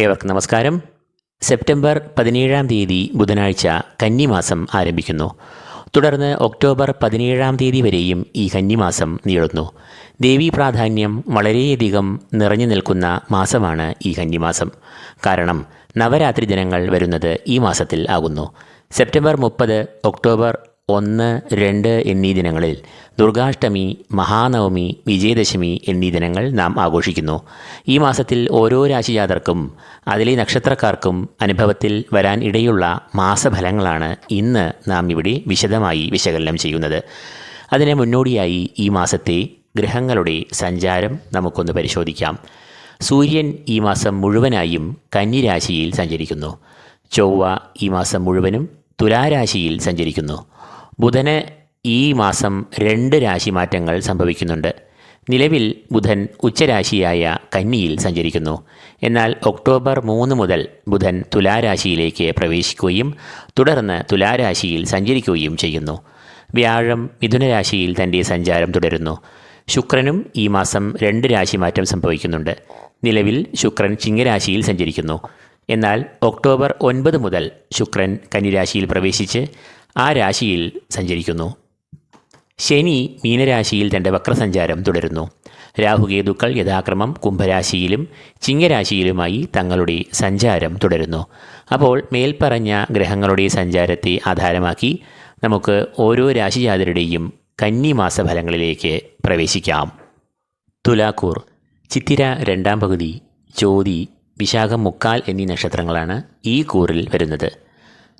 ഏവർക്കും നമസ്കാരം. സെപ്റ്റംബർ പതിനേഴാം തീയതി ബുധനാഴ്ച കന്നിമാസം ആരംഭിക്കുന്നു. തുടർന്ന് ഒക്ടോബർ പതിനേഴാം തീയതി വരെയും ഈ കന്നിമാസം നീളുന്നു. ദേവീ പ്രാധാന്യം വളരെയധികം നിറഞ്ഞു നിൽക്കുന്ന മാസമാണ് ഈ കന്നിമാസം. കാരണം നവരാത്രി ദിനങ്ങൾ വരുന്നത് ഈ മാസത്തിൽ ആകുന്നു. സെപ്റ്റംബർ മുപ്പത് ഒക്ടോബർ ഒന്ന് രണ്ട് എന്നീ ദിനങ്ങളിൽ ദുർഗാഷ്ടമി മഹാനവമി വിജയദശമി എന്നീ ദിനങ്ങൾ നാം ആഘോഷിക്കുന്നു. ഈ മാസത്തിൽ ഓരോ രാശിജാതർക്കും അതിലെ നക്ഷത്രക്കാർക്കും അനുഭവത്തിൽ വരാൻ ഇടയുള്ള മാസഫലങ്ങളാണ് ഇന്ന് നാം ഇവിടെ വിശദമായി വിശകലനം ചെയ്യുന്നത്. അതിന് മുന്നോടിയായി ഈ മാസത്തെ ഗ്രഹങ്ങളുടെ സഞ്ചാരം നമുക്കൊന്ന് പരിശോധിക്കാം. സൂര്യൻ ഈ മാസം മുഴുവനായും കന്നിരാശിയിൽ സഞ്ചരിക്കുന്നു. ചൊവ്വ ഈ മാസം മുഴുവനും തുലാരാശിയിൽ സഞ്ചരിക്കുന്നു. ബുധന് ഈ മാസം രണ്ട് രാശി മാറ്റങ്ങൾ സംഭവിക്കുന്നുണ്ട്. നിലവിൽ ബുധൻ ഉച്ചരാശിയായ കന്നിയിൽ സഞ്ചരിക്കുന്നു. എന്നാൽ ഒക്ടോബർ മൂന്ന് മുതൽ ബുധൻ തുലാരാശിയിലേക്ക് പ്രവേശിക്കുകയും തുടർന്ന് തുലാരാശിയിൽ സഞ്ചരിക്കുകയും ചെയ്യുന്നു. വ്യാഴം മിഥുനരാശിയിൽ തന്റെ സഞ്ചാരം തുടരുന്നു. ശുക്രനും ഈ മാസം രണ്ട് രാശി മാറ്റം സംഭവിക്കുന്നുണ്ട്. നിലവിൽ ശുക്രൻ ചിങ്ങരാശിയിൽ സഞ്ചരിക്കുന്നു. എന്നാൽ ഒക്ടോബർ ഒൻപത് മുതൽ ശുക്രൻ കന്നിരാശിയിൽ പ്രവേശിച്ച് ആ രാശിയിൽ സഞ്ചരിക്കുന്നു. ശനി മീനരാശിയിൽ തന്റെ വക്രസഞ്ചാരം തുടരുന്നു. രാഹുകേതുക്കൾ യഥാക്രമം കുംഭരാശിയിലും ചിങ്ങരാശിയിലുമായി തങ്ങളുടെ സഞ്ചാരം തുടരുന്നു. അപ്പോൾ മേൽപ്പറഞ്ഞ ഗ്രഹങ്ങളുടെ സഞ്ചാരത്തെ ആധാരമാക്കി നമുക്ക് ഓരോ രാശിജാതരുടെയും കന്നിമാസ ഫലങ്ങളിലേക്ക് പ്രവേശിക്കാം. തുലാക്കൂർ ചിത്തിര രണ്ടാം പകുതി ചോതി വിശാഖം മുക്കാൽ എന്നീ നക്ഷത്രങ്ങളാണ് ഈ കൂറിൽ വരുന്നത്.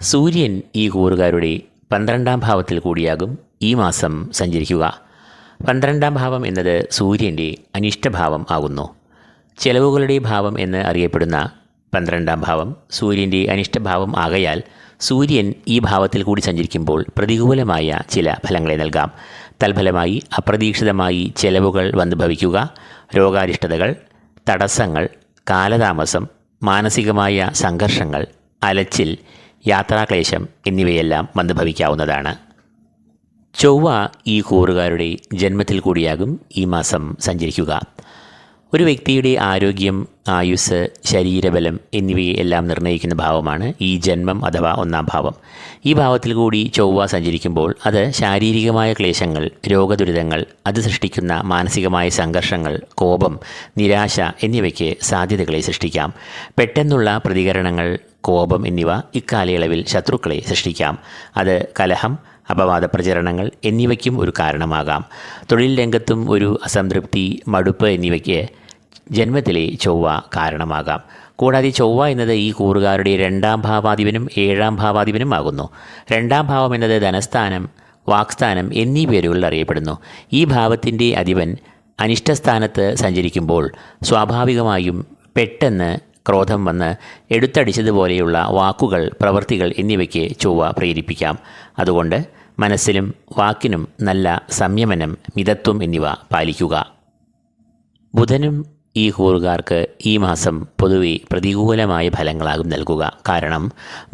സൂര്യൻ ഈ കൂറുകാരുടെ പന്ത്രണ്ടാം ഭാവത്തിൽ കൂടിയാകും ഈ മാസം സഞ്ചരിക്കുക. പന്ത്രണ്ടാം ഭാവം എന്നത് സൂര്യന്റെ അനിഷ്ടഭാവം ആകുന്നു. ചെലവുകളുടെ ഭാവം എന്ന് അറിയപ്പെടുന്ന പന്ത്രണ്ടാം ഭാവം സൂര്യന്റെ അനിഷ്ടഭാവം ആകയാൽ സൂര്യൻ ഈ ഭാവത്തിൽ കൂടി സഞ്ചരിക്കുമ്പോൾ പ്രതികൂലമായ ചില ഫലങ്ങളെ നൽകാം. തൽഫലമായി അപ്രതീക്ഷിതമായി ചെലവുകൾ വന്നു ഭവിക്കുക രോഗാരിഷ്ടതകൾ തടസ്സങ്ങൾ കാലതാമസം മാനസികമായ സംഘർഷങ്ങൾ അലച്ചിൽ യാത്രാക്ലേശം എന്നിവയെല്ലാം വന്നു ഭവിക്കാവുന്നതാണ് ചൊവ്വ ഈ കൂറുകാരുടെ ജന്മത്തിൽ കൂടിയാകും ഈ മാസം സഞ്ചരിക്കുക. ഒരു വ്യക്തിയുടെ ആരോഗ്യം ആയുസ് ശരീരബലം എന്നിവയെ എല്ലാം നിർണയിക്കുന്ന ഭാവമാണ് ഈ ജന്മം അഥവാ ഒന്നാം ഭാവം. ഈ ഭാവത്തിൽ കൂടി ചൊവ്വ സഞ്ചരിക്കുമ്പോൾ അത് ശാരീരികമായ ക്ലേശങ്ങൾ രോഗദുരിതങ്ങൾ അത് സൃഷ്ടിക്കുന്ന മാനസികമായ സംഘർഷങ്ങൾ കോപം നിരാശ എന്നിവയ്ക്ക് സാധ്യതകളെ സൃഷ്ടിക്കാം. പെട്ടെന്നുള്ള പ്രതികരണങ്ങൾ കോപം എന്നിവ ഇക്കാലയളവിൽ ശത്രുക്കളെ സൃഷ്ടിക്കാം. അത് കലഹം അപവാദ പ്രചരണങ്ങൾ എന്നിവയ്ക്കും ഒരു കാരണമാകാം. തൊഴിൽ രംഗത്തും ഒരു അസംതൃപ്തി മടുപ്പ് എന്നിവയ്ക്ക് ജന്മത്തിലെ ചൊവ്വ കാരണമാകാം. കൂടാതെ ചൊവ്വ എന്നത് ഈ കൂറുകാരുടെ രണ്ടാം ഭാവാധിപനും ഏഴാം ഭാവാധിപനും ആകുന്നു. രണ്ടാം ഭാവം എന്നത് ധനസ്ഥാനം വാക്സ്ഥാനം എന്നീ പേരുകളിൽ അറിയപ്പെടുന്നു. ഈ ഭാവത്തിന്റെ അധിപൻ അനിഷ്ടസ്ഥാനത്ത് സഞ്ചരിക്കുമ്പോൾ സ്വാഭാവികമായും പെട്ടെന്ന് ക്രോധം വന്ന് എടുത്തടിച്ചതുപോലെയുള്ള വാക്കുകൾ പ്രവൃത്തികൾ എന്നിവയ്ക്ക് ചൊവ്വ പ്രേരിപ്പിക്കാം. അതുകൊണ്ട് മനസ്സിലും വാക്കിനും നല്ല സംയമനം മിതത്വം എന്നിവ പാലിക്കുക. ബുധനും ഈ കൂറുകാർക്ക് ഈ മാസം പൊതുവെ പ്രതികൂലമായ ഫലങ്ങളാകും നൽകുക. കാരണം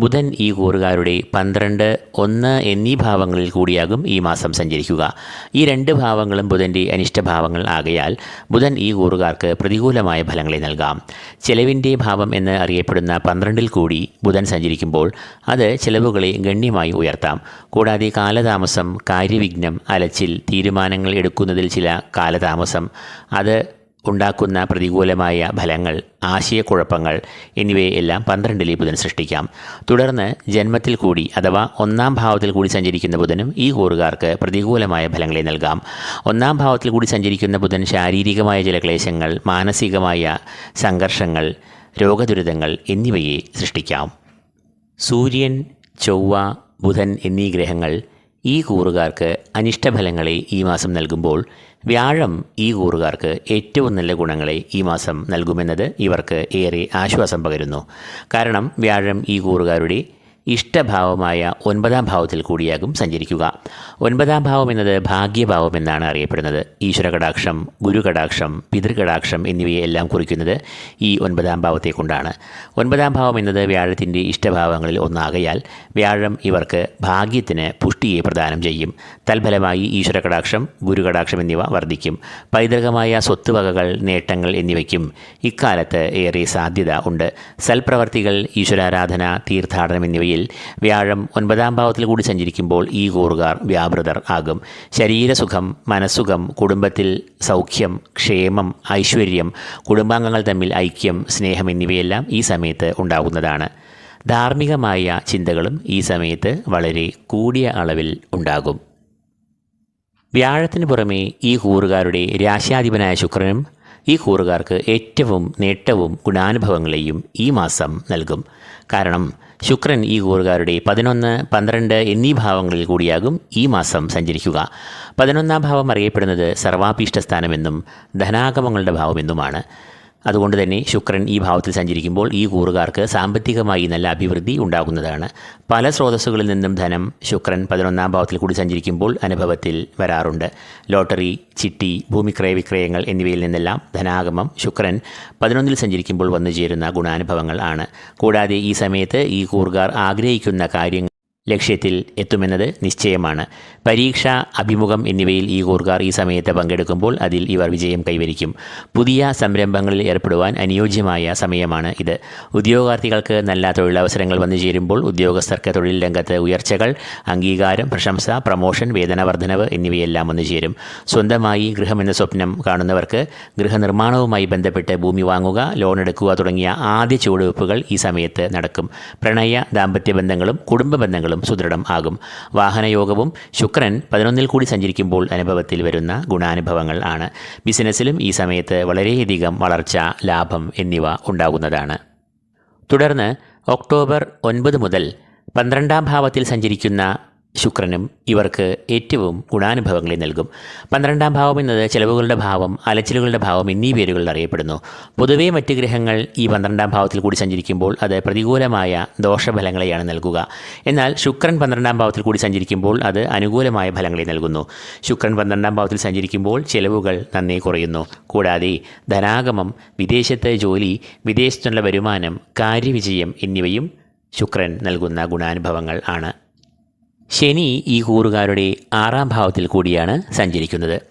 ബുധൻ ഈ കൂറുകാരുടെ പന്ത്രണ്ട് ഒന്ന് എന്നീ ഭാവങ്ങളിൽ കൂടിയാകും ഈ മാസം സഞ്ചരിക്കുക. ഈ രണ്ട് ഭാവങ്ങളും ബുധന്റെ അനിഷ്ടഭാവങ്ങൾ ആകയാൽ ബുധൻ ഈ കൂറുകാർക്ക് പ്രതികൂലമായ ഫലങ്ങളെ നൽകാം. ചെലവിന്റെ ഭാവം എന്ന് അറിയപ്പെടുന്ന പന്ത്രണ്ടിൽ കൂടി ബുധൻ സഞ്ചരിക്കുമ്പോൾ അത് ചെലവുകളെ ഗണ്യമായി ഉയർത്താം. കൂടാതെ കാലതാമസം കാര്യവിഘ്നം അലച്ചിൽ തീരുമാനങ്ങൾ എടുക്കുന്നതിൽ ചില കാലതാമസം അത് ഉണ്ടാക്കുന്ന പ്രതികൂലമായ ഫലങ്ങൾ ആശയക്കുഴപ്പങ്ങൾ എന്നിവയെല്ലാം പന്ത്രണ്ടിലെ ബുധൻ സൃഷ്ടിക്കാം. തുടർന്ന് ജന്മത്തിൽ കൂടി അഥവാ ഒന്നാം ഭാവത്തിൽ കൂടി സഞ്ചരിക്കുന്ന ബുധനും ഈ കൂറുകാർക്ക് പ്രതികൂലമായ ഫലങ്ങളെ നൽകാം. ഒന്നാം ഭാവത്തിൽ കൂടി സഞ്ചരിക്കുന്ന ബുധൻ ശാരീരികമായ ചില ക്ലേശങ്ങൾ മാനസികമായ സംഘർഷങ്ങൾ രോഗദുരിതങ്ങൾ എന്നിവയെ സൃഷ്ടിക്കാം. സൂര്യൻ ചൊവ്വ ബുധൻ എന്നീ ഗ്രഹങ്ങൾ ഈ കൂറുകാർക്ക് അനിഷ്ടഫലങ്ങളെ ഈ മാസം നൽകുമ്പോൾ വ്യാഴം ഈ കൂറുകാർക്ക് ഏറ്റവും നല്ല ഗുണങ്ങളെ ഈ മാസം നൽകുമെന്നത് ഇവർക്ക് ഏറെ ആശ്വാസം പകരുന്നു. കാരണം വ്യാഴം ഈ കൂറുകാരുടെ ഇഷ്ടഭാവമായ ഒൻപതാം ഭാവത്തിൽ കൂടിയാകും സഞ്ചരിക്കുക. ഒൻപതാം ഭാവം എന്നത് ഭാഗ്യഭാവം എന്നാണ് അറിയപ്പെടുന്നത്. ഈശ്വര കടാക്ഷം ഗുരുകടാക്ഷം പിതൃകടാക്ഷം എന്നിവയെല്ലാം കുറിക്കുന്നത് ഈ ഒൻപതാം ഭാവത്തെ കൊണ്ടാണ്. ഒൻപതാം ഭാവം എന്നത് വ്യാഴത്തിന്റെ ഇഷ്ടഭാവങ്ങളിൽ ഒന്നാകയാൽ വ്യാഴം ഇവർക്ക് ഭാഗ്യത്തിന് പുഷ്ടിയെ പ്രദാനം ചെയ്യും. തൽഫലമായി ഈശ്വര കടാക്ഷം ഗുരുകടാക്ഷം എന്നിവ വർദ്ധിക്കും. പൈതൃകമായ സ്വത്തുവകകൾ നേട്ടങ്ങൾ എന്നിവയ്ക്കും ഇക്കാലത്ത് ഏറെ സാധ്യത ഉണ്ട്. സൽപ്രവർത്തികൾ ഈശ്വരാരാധന തീർത്ഥാടനം എന്നിവയിൽ വ്യാഴം ഒൻപതാം ഭാവത്തിൽ കൂടി സഞ്ചരിക്കുമ്പോൾ ഈ കൂറുകാർ വ്യാപൃതർ ആകും. ശരീരസുഖം മനസ്സുഖം കുടുംബത്തിൽ സൗഖ്യം ക്ഷേമം ഐശ്വര്യം കുടുംബാംഗങ്ങൾ തമ്മിൽ ഐക്യം സ്നേഹം എന്നിവയെല്ലാം ഈ സമയത്ത് ഉണ്ടാകുന്നതാണ്. ധാർമ്മികമായ ചിന്തകളും ഈ സമയത്ത് വളരെ കൂടിയ അളവിൽ ഉണ്ടാകും. വ്യാഴത്തിന് പുറമേ ഈ കൂറുകാരുടെ രാശ്യാധിപനായ ശുക്രനും ഈ കൂറുകാർക്ക് ഏറ്റവും നേട്ടവും ഗുണാനുഭവങ്ങളെയും ഈ മാസം നൽകും. കാരണം ശുക്രൻ ഈ കൂറുകാരുടെ പതിനൊന്ന് പന്ത്രണ്ട് എന്നീ ഭാവങ്ങളിൽ കൂടിയാകും ഈ മാസം സഞ്ചരിക്കുക. പതിനൊന്നാം ഭാവം അറിയപ്പെടുന്നത് സർവാഭീഷ്ട സ്ഥാനമെന്നും ധനാഗമങ്ങളുടെ ഭാവമെന്നുമാണ്. അതുകൊണ്ട് തന്നെ ശുക്രൻ ഈ ഭാവത്തിൽ സഞ്ചരിക്കുമ്പോൾ ഈ കൂറുകാർക്ക് സാമ്പത്തികമായി നല്ല അഭിവൃദ്ധി ഉണ്ടാകുന്നതാണ്. പല സ്രോതസ്സുകളിൽ നിന്നും ധനം ശുക്രൻ പതിനൊന്നാം ഭാവത്തിൽ കൂടി സഞ്ചരിക്കുമ്പോൾ അനുഭവത്തിൽ വരാറുണ്ട്. ലോട്ടറി ചിട്ടി ഭൂമിക്രയ വിക്രയങ്ങൾ എന്നിവയിൽ നിന്നെല്ലാം ധനാഗമം ശുക്രൻ പതിനൊന്നിൽ സഞ്ചരിക്കുമ്പോൾ വന്നു ചേരുന്ന ഗുണാനുഭവങ്ങൾ ആണ്. കൂടാതെ ഈ സമയത്ത് ഈ കൂറുകാർ ആഗ്രഹിക്കുന്ന കാര്യങ്ങൾ ലക്ഷ്യത്തിൽ എത്തുമെന്നത് നിശ്ചയമാണ്. പരീക്ഷ അഭിമുഖം എന്നിവയിൽ ഈ കൂർക്കാർ ഈ സമയത്ത് പങ്കെടുക്കുമ്പോൾ അതിൽ ഇവർ വിജയം കൈവരിക്കും. പുതിയ സംരംഭങ്ങളിൽ ഏർപ്പെടുവാൻ അനുയോജ്യമായ സമയമാണ് ഇത്. ഉദ്യോഗാർത്ഥികൾക്ക് നല്ല തൊഴിലവസരങ്ങൾ വന്നു ചേരുമ്പോൾ ഉദ്യോഗസ്ഥർക്ക് തൊഴിൽ രംഗത്ത് ഉയർച്ചകൾ അംഗീകാരം പ്രശംസ പ്രമോഷൻ വേതന വർധനവ് എന്നിവയെല്ലാം വന്നു ചേരും. സ്വന്തമായി ഗൃഹമെന്ന സ്വപ്നം കാണുന്നവർക്ക് ഗൃഹനിർമ്മാണവുമായി ബന്ധപ്പെട്ട് ഭൂമി വാങ്ങുക ലോൺ എടുക്കുക തുടങ്ങിയ ആദ്യ ചുവടുവെപ്പുകൾ ഈ സമയത്ത് നടക്കും. പ്രണയ ദാമ്പത്യ ബന്ധങ്ങളും കുടുംബ ബന്ധങ്ങളും സുദൃഢം ആകും. വാഹനയോഗവും ശുക്രൻ പതിനൊന്നിൽ കൂടി സഞ്ചരിക്കുമ്പോൾ അനുഭവത്തിൽ വരുന്ന ഗുണാനുഭവങ്ങൾ ആണ്. ബിസിനസ്സിലും ഈ സമയത്ത് വളരെയധികം വളർച്ച ലാഭം എന്നിവ ഉണ്ടാകുന്നതാണ്. തുടർന്ന് ഒക്ടോബർ ഒൻപത് മുതൽ പന്ത്രണ്ടാം ഭാവത്തിൽ സഞ്ചരിക്കുന്ന ശുക്രനും ഇവർക്ക് ഏറ്റവും ഗുണാനുഭവങ്ങളെ നൽകും. പന്ത്രണ്ടാം ഭാവം എന്നത് ചെലവുകളുടെ ഭാവം അലച്ചിലുകളുടെ ഭാവം എന്നീ പേരുകളിൽ അറിയപ്പെടുന്നു. പൊതുവേ മറ്റ് ഗ്രഹങ്ങൾ ഈ പന്ത്രണ്ടാം ഭാവത്തിൽ കൂടി സഞ്ചരിക്കുമ്പോൾ അത് പ്രതികൂലമായ ദോഷഫലങ്ങളെയാണ് നൽകുക. എന്നാൽ ശുക്രൻ പന്ത്രണ്ടാം ഭാവത്തിൽ കൂടി സഞ്ചരിക്കുമ്പോൾ അത് അനുകൂലമായ ഫലങ്ങളെ നൽകുന്നു. ശുക്രൻ പന്ത്രണ്ടാം ഭാവത്തിൽ സഞ്ചരിക്കുമ്പോൾ ചെലവുകൾ നന്നേ കുറയുന്നു. കൂടാതെ ധനാഗമം വിദേശത്തെ ജോലി വിദേശത്തുള്ള വരുമാനം കാര്യവിജയം എന്നിവയും ശുക്രൻ നൽകുന്ന ഗുണാനുഭവങ്ങൾ ആണ്. ശനി ഈ കൂറുകാരുടെ ആറാം ഭാവത്തിൽ കൂടിയാണ് സഞ്ചരിക്കുന്നത്.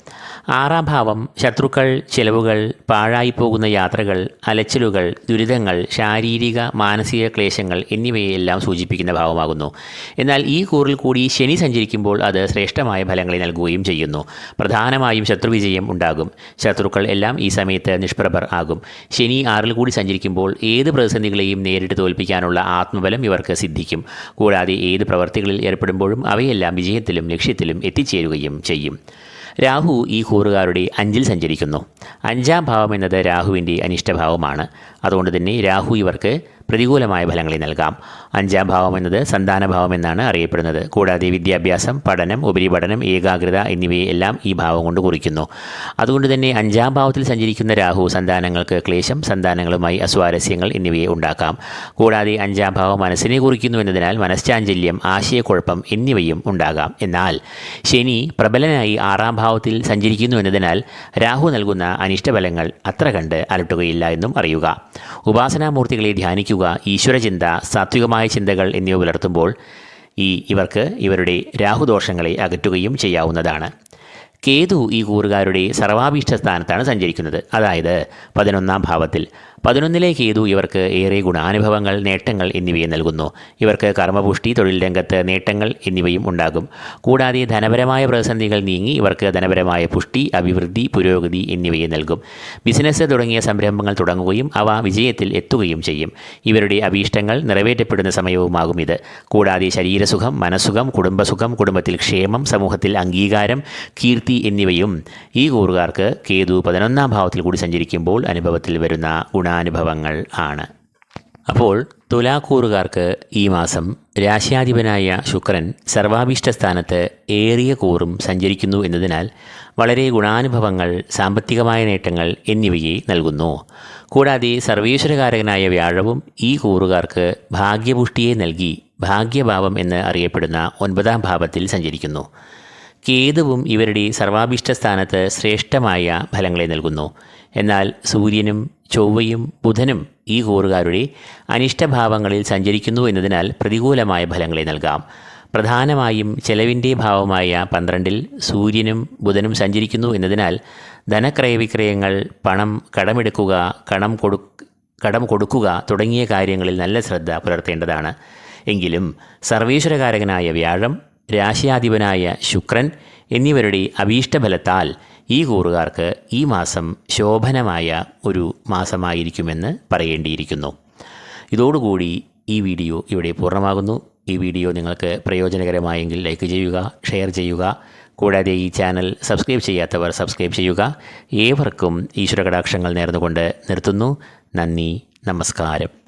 ആറാം ഭാവം ശത്രുക്കൾ ചെലവുകൾ പാഴായിപ്പോകുന്ന യാത്രകൾ അലച്ചിലുകൾ ദുരിതങ്ങൾ ശാരീരിക മാനസിക ക്ലേശങ്ങൾ എന്നിവയെല്ലാം സൂചിപ്പിക്കുന്ന ഭാവമാകുന്നു. എന്നാൽ ഈ കൂറിൽ കൂടി ശനി സഞ്ചരിക്കുമ്പോൾ അത് ശ്രേഷ്ഠമായ ഫലങ്ങളെ നൽകുകയും ചെയ്യുന്നു. പ്രധാനമായും ശത്രുവിജയം ഉണ്ടാകും. ശത്രുക്കൾ എല്ലാം ഈ സമയത്ത് നിഷ്പ്രഭർ ആകും. ശനി ആറിൽ കൂടി സഞ്ചരിക്കുമ്പോൾ ഏത് പ്രതിസന്ധികളെയും നേരിട്ട് തോൽപ്പിക്കാനുള്ള ആത്മബലം ഇവർക്ക് സിദ്ധിക്കും. കൂടാതെ ഏത് പ്രവർത്തികളിൽ ഏർപ്പെടുമ്പോഴും അവയെല്ലാം വിജയത്തിലും ലക്ഷ്യത്തിലും എത്തിച്ചേരുകയും ചെയ്യും. രാഹു ഈ കൂറുകാരുടെ അഞ്ചിൽ സഞ്ചരിക്കുന്നു. അഞ്ചാം ഭാവം എന്നത് രാഹുവിന്റെ അനിഷ്ടഭാവമാണ്. അതുകൊണ്ട് തന്നെ രാഹു ഇവർക്ക് പ്രതികൂലമായ ഫലങ്ങളെ നൽകാം. അഞ്ചാം ഭാവം എന്നത് സന്താനഭാവം എന്നാണ് അറിയപ്പെടുന്നത്. കൂടാതെ വിദ്യാഭ്യാസം പഠനം ഉപരിപഠനം ഏകാഗ്രത എന്നിവയെ എല്ലാം ഈ ഭാവം കൊണ്ട് കുറിക്കുന്നു. അതുകൊണ്ട് തന്നെ അഞ്ചാം ഭാവത്തിൽ സഞ്ചരിക്കുന്ന രാഹു സന്താനങ്ങൾക്ക് ക്ലേശം സന്താനങ്ങളുമായി അസ്വാരസ്യങ്ങൾ എന്നിവയെ ഉണ്ടാക്കാം. കൂടാതെ അഞ്ചാം ഭാവം മനസ്സിനെ കുറിക്കുന്നു എന്നതിനാൽ മനഃശാഞ്ചല്യം ആശയക്കുഴപ്പം എന്നിവയും ഉണ്ടാകാം. എന്നാൽ ശനി പ്രബലനായി ആറാം ഭാവത്തിൽ സഞ്ചരിക്കുന്നു എന്നതിനാൽ രാഹു നൽകുന്ന അനിഷ്ടഫലങ്ങൾ അത്ര കണ്ട് അലട്ടുകയില്ല എന്നും അറിയുക. ഉപാസനാമൂർത്തികളെ ധ്യാനിക്കുക ഈശ്വരചിന്ത സാത്വികമായ ചിന്തകൾ എന്നിവ പുലർത്തുമ്പോൾ ഈ ഇവർക്ക് ഇവരുടെ രാഹുദോഷങ്ങളെ അകറ്റുകയും ചെയ്യാവുന്നതാണ്. കേതു ഈ കൂറുകാരുടെ സർവാഭീഷ്ട സ്ഥാനത്താണ് സഞ്ചരിക്കുന്നത്. അതായത് പതിനൊന്നാം ഭാവത്തിൽ പതിനൊന്നിലെ കേതു ഇവർക്ക് ഏറെ ഗുണാനുഭവങ്ങൾ നേട്ടങ്ങൾ എന്നിവയെ നൽകുന്നു. ഇവർക്ക് കർമ്മപുഷ്ടി തൊഴിൽ രംഗത്ത് നേട്ടങ്ങൾ എന്നിവയും ഉണ്ടാകും. കൂടാതെ ധനപരമായ പ്രതിസന്ധികൾ നീങ്ങി ഇവർക്ക് ധനപരമായ പുഷ്ടി അഭിവൃദ്ധി പുരോഗതി എന്നിവയെ നൽകും. ബിസിനസ് തുടങ്ങിയ സംരംഭങ്ങൾ തുടങ്ങുകയും അവ വിജയത്തിൽ എത്തുകയും ചെയ്യും. ഇവരുടെ അഭീഷ്ടങ്ങൾ നിറവേറ്റപ്പെടുന്ന സമയവുമാകും ഇത്. കൂടാതെ ശരീരസുഖം മനസ്സുഖം കുടുംബസുഖം കുടുംബത്തിൽ ക്ഷേമം സമൂഹത്തിൽ അംഗീകാരം കീർത്തി എന്നിവയും ഈ കൂറുകാർക്ക് കേതു പതിനൊന്നാം ഭാവത്തിൽ കൂടി സഞ്ചരിക്കുമ്പോൾ അനുഭവത്തിൽ വരുന്ന ഗുണാനുഭവങ്ങൾ ആണ്. അപ്പോൾ തുലാക്കൂറുകാർക്ക് ഈ മാസം രാശ്യാധിപനായ ശുക്രൻ സർവാഭീഷ്ട സ്ഥാനത്ത് ഏറിയ കൂറും സഞ്ചരിക്കുന്നു എന്നതിനാൽ വളരെ ഗുണാനുഭവങ്ങൾ സാമ്പത്തികമായ നേട്ടങ്ങൾ എന്നിവയെ നൽകുന്നു. കൂടാതെ സർവേശ്വരകാരകനായ വ്യാഴവും ഈ കൂറുകാർക്ക് ഭാഗ്യപുഷ്ടിയെ നൽകി ഭാഗ്യഭാവം എന്ന് അറിയപ്പെടുന്ന ഒൻപതാം ഭാവത്തിൽ സഞ്ചരിക്കുന്നു. കേതുവും ഇവരുടെ സർവാഭീഷ്ട സ്ഥാനത്ത് ശ്രേഷ്ഠമായ ഫലങ്ങളെ നൽകുന്നു. എന്നാൽ സൂര്യനും ചൊവ്വയും ബുധനും ഈ കൂറുകാരുടെ അനിഷ്ടഭാവങ്ങളിൽ സഞ്ചരിക്കുന്നു എന്നതിനാൽ പ്രതികൂലമായ ഫലങ്ങളെ നൽകാം. പ്രധാനമായും ചെലവിന്റെ ഭാവമായ പന്ത്രണ്ടിൽ സൂര്യനും ബുധനും സഞ്ചരിക്കുന്നു എന്നതിനാൽ ധനക്രയവിക്രയങ്ങൾ പണം കടമെടുക്കുക കടം കൊടു കടം കൊടുക്കുക തുടങ്ങിയ കാര്യങ്ങളിൽ നല്ല ശ്രദ്ധ പുലർത്തേണ്ടതാണ്. എങ്കിലും സർവീശ്വരകാരകനായ വ്യാഴം രാശിയാധിപനായ ശുക്രൻ എന്നിവരുടെ അഭീഷ്ടഫലത്താൽ ഈ കൂറുകാർക്ക് ഈ മാസം ശോഭനമായ ഒരു മാസമായിരിക്കുമെന്ന് പറയേണ്ടിയിരിക്കുന്നു. ഇതോടുകൂടി ഈ വീഡിയോ ഇവിടെ പൂർണമാകുന്നു. ഈ വീഡിയോ നിങ്ങൾക്ക് പ്രയോജനകരമായെങ്കിൽ ലൈക്ക് ചെയ്യുക ഷെയർ ചെയ്യുക. കൂടാതെ ഈ ചാനൽ സബ്സ്ക്രൈബ് ചെയ്യാത്തവർ സബ്സ്ക്രൈബ് ചെയ്യുക. ഏവർക്കും ഈശ്വരകടാക്ഷങ്ങൾ നേർന്നുകൊണ്ട് നിർത്തുന്നു. നന്ദി നമസ്കാരം.